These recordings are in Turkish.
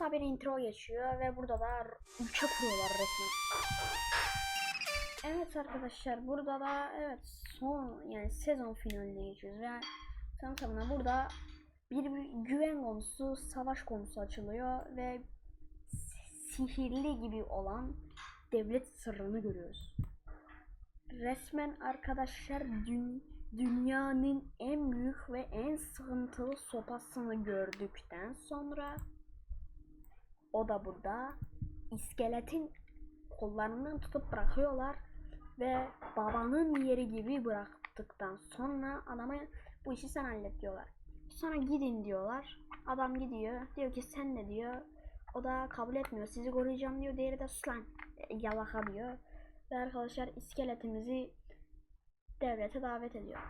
kısa bir intro geçiyor ve burada da ülke kuruyorlar resmen. Evet arkadaşlar burada da evet son yani sezon finaline geçiyoruz ve tam tamına burada bir, bir güven konusu, savaş konusu açılıyor ve sihirli gibi olan devlet sırrını görüyoruz. Resmen arkadaşlar dün, dünyanın en büyük ve en sıkıntılı sopasını gördükten sonra o da burada iskeletin kollarından tutup bırakıyorlar ve babanın yeri gibi bıraktıktan sonra adama bu işi sen hallet diyorlar. Sonra gidin diyorlar. Adam gidiyor. Diyor ki sen ne diyor. O da kabul etmiyor. Sizi koruyacağım diyor. Diğeri de sus Yalaka diyor. Ve arkadaşlar iskeletimizi devlete davet ediyor.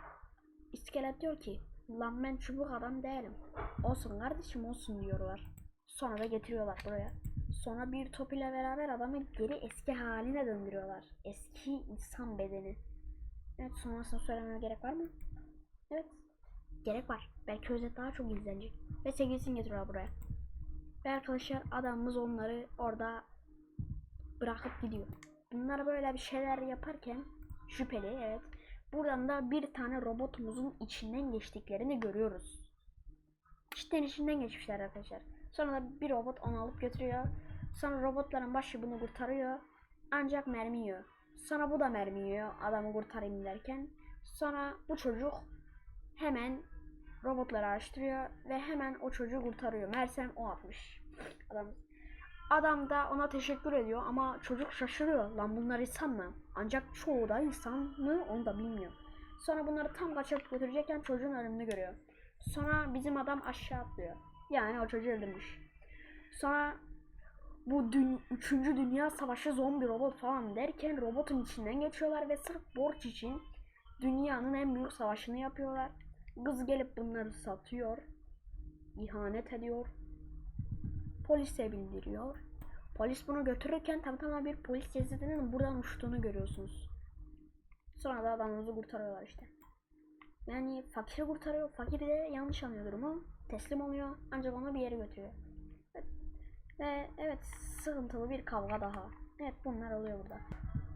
İskelet diyor ki lan ben çubuk adam değilim. Olsun kardeşim olsun diyorlar. Sonra da getiriyorlar buraya. Sonra bir top ile beraber adamı geri eski haline döndürüyorlar. Eski insan bedeni. Evet sonrasını söylememe gerek var mı? Evet. Gerek var. Belki özet daha çok izlenecek. Ve sevgilisini getiriyorlar buraya. Ve arkadaşlar adamımız onları orada bırakıp gidiyor. Bunlar böyle bir şeyler yaparken şüpheli evet. Buradan da bir tane robotumuzun içinden geçtiklerini görüyoruz. Cidden içinden geçmişler arkadaşlar. Sonra da bir robot onu alıp götürüyor. Sonra robotların başı bunu kurtarıyor. Ancak mermi yiyor. Sonra bu da mermi yiyor adamı kurtarayım derken. Sonra bu çocuk hemen robotları araştırıyor ve hemen o çocuğu kurtarıyor. Mersem o atmış. Adam Adam da ona teşekkür ediyor ama çocuk şaşırıyor. Lan bunlar insan mı? Ancak çoğu da insan mı onu da bilmiyor. Sonra bunları tam kaçırıp götürecekken çocuğun ölümünü görüyor. Sonra bizim adam aşağı atlıyor. Yani o çocuğu öldürmüş. Sonra bu dün, 3. Dünya Savaşı zombi robot falan derken robotun içinden geçiyorlar ve sırf borç için dünyanın en büyük savaşını yapıyorlar. Kız gelip bunları satıyor. ihanet ediyor. Polise bildiriyor. Polis bunu götürürken tam tamam bir polis cesedinin buradan uçtuğunu görüyorsunuz. Sonra da adamımızı kurtarıyorlar işte. Yani fakiri kurtarıyor. Fakir de yanlış anlıyor durumu. Teslim oluyor. Ancak onu bir yere götürüyor. Ve, ve evet sıkıntılı bir kavga daha. Evet bunlar oluyor burada.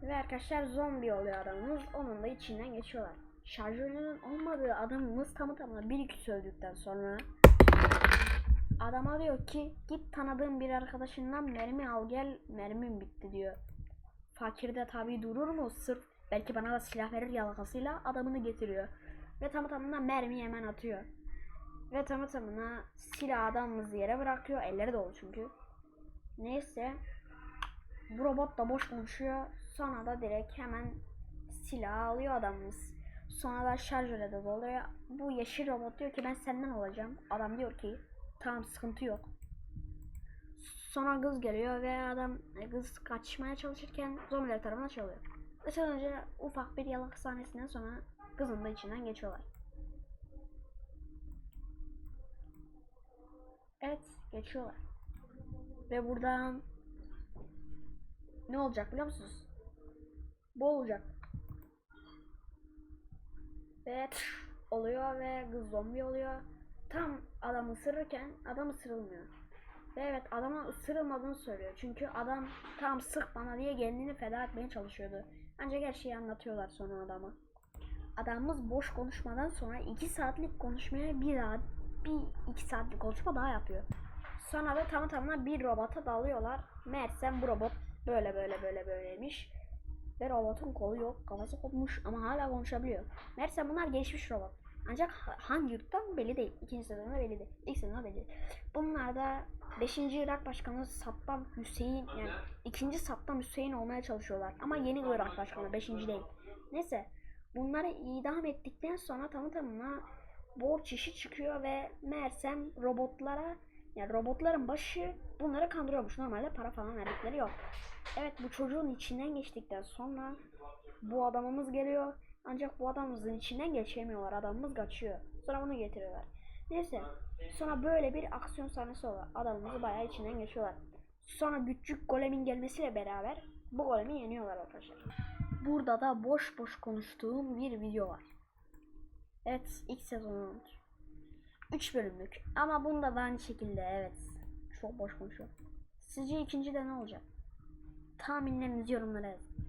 Ve arkadaşlar zombi oluyor adamımız. Onun da içinden geçiyorlar. Şarjörünün olmadığı adamımız tamı tamına bir iki öldükten sonra adama diyor ki git tanıdığın bir arkadaşından mermi al gel mermim bitti diyor. Fakir de tabi durur mu sırf belki bana da silah verir yalakasıyla adamını getiriyor. Ve tamı tamına mermi hemen atıyor. Ve tamı tamına silah adamımızı yere bırakıyor. Elleri dolu çünkü. Neyse. Bu robot da boş konuşuyor. Sonra da direkt hemen silah alıyor adamımız. Sonra da şarjöre de doluyor. Bu yeşil robot diyor ki ben senden olacağım. Adam diyor ki tamam sıkıntı yok. Sonra kız geliyor ve adam e, kız kaçmaya çalışırken zombiler tarafından çalıyor. Ve sadece ufak bir yalak sahnesinden sonra kızın da içinden geçiyorlar. Evet geçiyorlar. Ve buradan ne olacak biliyor musunuz? Bu olacak. Ve oluyor ve kız zombi oluyor. Tam adam ısırırken adam ısırılmıyor. Ve evet adama ısırılmadığını söylüyor. Çünkü adam tam sık bana diye kendini feda etmeye çalışıyordu. Ancak her şeyi anlatıyorlar sonra adama. Adamımız boş konuşmadan sonra 2 saatlik konuşmaya bir daha bir 2 saatlik konuşma daha yapıyor. Sonra da tamı tamına bir robota dalıyorlar. Meğersem bu robot böyle böyle böyle böyleymiş. Ve robotun kolu yok. Kafası kopmuş ama hala konuşabiliyor. Meğerse bunlar gelişmiş robot. Ancak ha- hangi yurttan belli değil. İkinci sezonda belli değil. İlk sezonda belli değil. Bunlar da 5. Irak Başkanı Saddam Hüseyin yani ikinci Saddam Hüseyin olmaya çalışıyorlar. Ama yeni Irak Başkanı 5. değil. Neyse bunları idam ettikten sonra tamı tamına borç işi çıkıyor ve meğersem robotlara yani robotların başı bunları kandırıyormuş. Normalde para falan verdikleri yok. Evet bu çocuğun içinden geçtikten sonra bu adamımız geliyor. Ancak bu adamımızın içinden geçemiyorlar. Adamımız kaçıyor. Sonra bunu getiriyorlar. Neyse. Sonra böyle bir aksiyon sahnesi oluyor. Adamımızı bayağı içinden geçiyorlar. Sonra küçük golemin gelmesiyle beraber bu golemi yeniyorlar arkadaşlar. Burada da boş boş konuştuğum bir video var. Evet ilk sezonun 3 bölümlük. Ama bunda da aynı şekilde evet. Çok boş konuşuyor. Sizce ikinci de ne olacak? Tahminlerinizi yorumlara yazın.